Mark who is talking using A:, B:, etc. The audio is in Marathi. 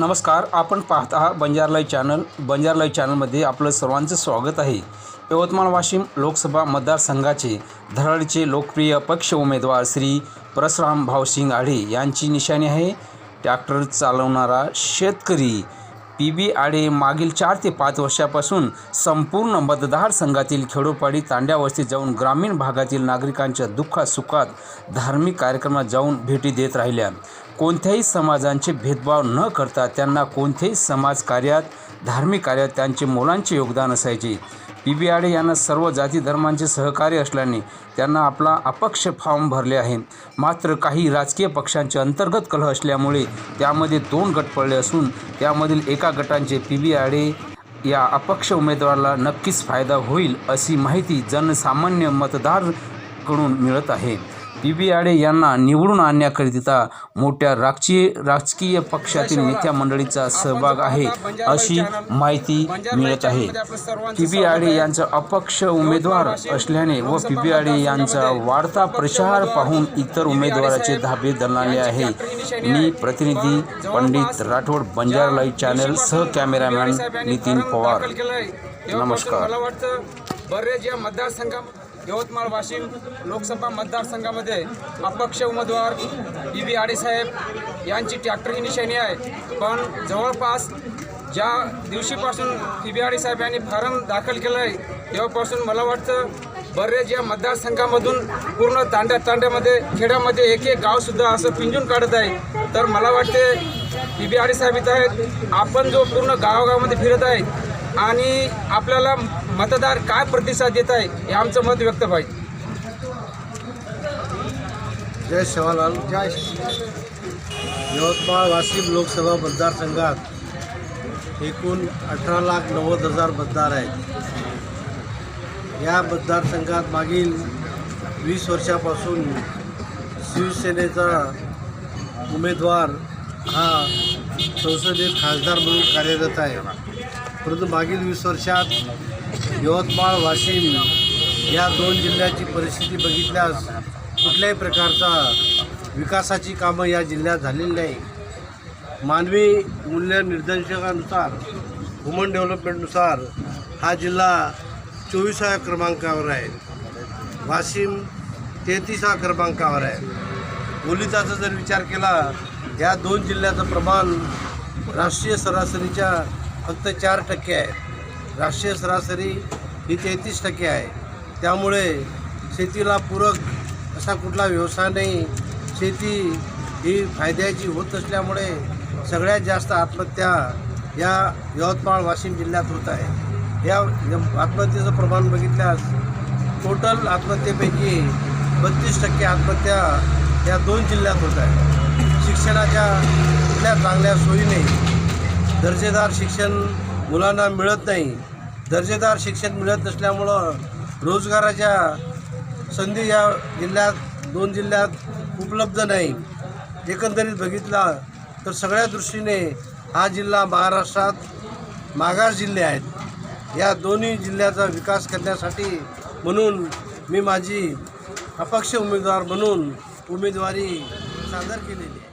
A: नमस्कार आपण पाहत आहात बंजारलाई चॅनल. बंजारलाई चॅनलमध्ये आपलं सर्वांचं स्वागत आहे. यवतमाळ वाशिम लोकसभा मतदारसंघाचे धराडचे लोकप्रिय पक्ष उमेदवार श्री परसराम भावसिंग आढे यांची निशाणी आहे. ट्रॅक्टर चालवणारा शेतकरी पी बी आडे मागील चार ते पाच वर्षापासून संपूर्ण मतदारसंघातील खेडोपाडी तांड्यावस्तीत जाऊन ग्रामीण भागातील नागरिकांच्या दुःखासुखात धार्मिक कार्यक्रमात जाऊन भेटी देत राहिल्या. कोणत्याही समाजांचे भेदभाव न करता त्यांना कोणत्याही समाजकार्यात धार्मिक कार्यात त्यांचे मोलांचे योगदान असायचे. पी. बी. आडे यांना सर्व जाती धर्मांचे सहकार्य असल्याने त्यांना आपला अपक्ष फॉर्म भरले आहे. मात्र काही राजकीय पक्षांचे अंतर्गत कलह असल्यामुळे त्यामध्ये दोन गट पडले असून त्यामधील एका गटांचे पी. बी. आडे या अपक्ष उमेदवाराला नक्कीच फायदा होईल अशी माहिती जनसामान्य मतदारकडून मिळत आहे. पी बी आडे यांना निवडून आणण्याकरिता मोठ्या राजकीय राजकीय पक्षातील नेत्या मंडळीचा सहभाग आहे अशी माहिती मिळत आहे. पी बी आडे यांचा अपक्ष उमेदवार असल्याने व पी बी आडे यांचा वाढता प्रचार पाहून इतर उमेदवाराचे धाबे दणाले आहे. मी प्रतिनिधी पंडित राठोड बंजारा चॅनल सह कॅमेरामॅन नितीन पवार. नमस्कार.
B: बरेच या मतदारसंघा यवतमाळ वाशिम लोकसभा मतदारसंघामध्ये अपक्ष उमेदवार बी बी आडेसाहेब यांची ट्रॅक्टर ही निशाणी आहे. पण जवळपास ज्या दिवशीपासून बी बी आडेसाहेब यांनी फॉर्म दाखल केला आहे तेव्हापासून मला वाटतं बरेच या मतदारसंघामधून पूर्ण तांड्या तांड्यामध्ये खेड्यामध्ये एक एक गावसुद्धा असं पिंजून काढत आहे. तर मला वाटते बी बी आडेसाहेब इथं आहेत. आपण जो पूर्ण गावागावामध्ये फिरत आहे आणि आपल्याला मतदार काय प्रतिसाद देत आहे हे आमचं मत व्यक्त पाहिजे
C: जय शिवालाल जय यवतमाळ वाशिम लोकसभा मतदारसंघात एकूण अठरा लाख नव्वद हजार मतदार आहेत. या मतदारसंघात मागील वीस वर्षापासून शिवसेनेचा उमेदवार हा संसदीय खासदार म्हणून कार्यरत आहे. परंतु मागील वीस वर्षात यवतमाळ वाशिम या दोन जिल्ह्याची परिस्थिती बघितल्यास कुठल्याही प्रकारचा विकासाची कामं या जिल्ह्यात झालेली नाही. मानवी मूल्य निर्देशकानुसार ह्युमन डेव्हलपमेंटनुसार हा जिल्हा चोवीसाव्या क्रमांकावर आहे. वाशिम तेहतीसाव्या क्रमांकावर आहे. ओलिताचा जर विचार केला या दोन जिल्ह्याचं प्रमाण राष्ट्रीय सरासरीच्या फक्त चार टक्के आहे. राष्ट्रीय सरासरी ही तेहतीस टक्के आहे. त्यामुळे शेतीला पूरक असा कुठला व्यवसाय नाही. शेती ही फायद्याची होत असल्यामुळे सगळ्यात जास्त आत्महत्या या यवतमाळ वाशिम जिल्ह्यात होत आहे. या आत्महत्येचं प्रमाण बघितल्यास टोटल आत्महत्येपैकी बत्तीस टक्के आत्महत्या या दोन जिल्ह्यात होत आहे. शिक्षणाच्या कुठल्या चांगल्या सोयीने दर्जेदार शिक्षण मुलांना मिळत नाही. दर्जेदार शिक्षण मिळत नसल्यामुळं रोजगाराच्या संधी या जिल्ह्यात दोन जिल्ह्यात उपलब्ध नाही. एकंदरीत बघितला तर सगळ्या दृष्टीने हा जिल्हा महाराष्ट्रात मागास जिल्हे आहेत. या दोन्ही जिल्ह्याचा विकास करण्यासाठी म्हणून मी माझी अपक्ष उमेदवार म्हणून उमेदवारी सादर केलेली आहे.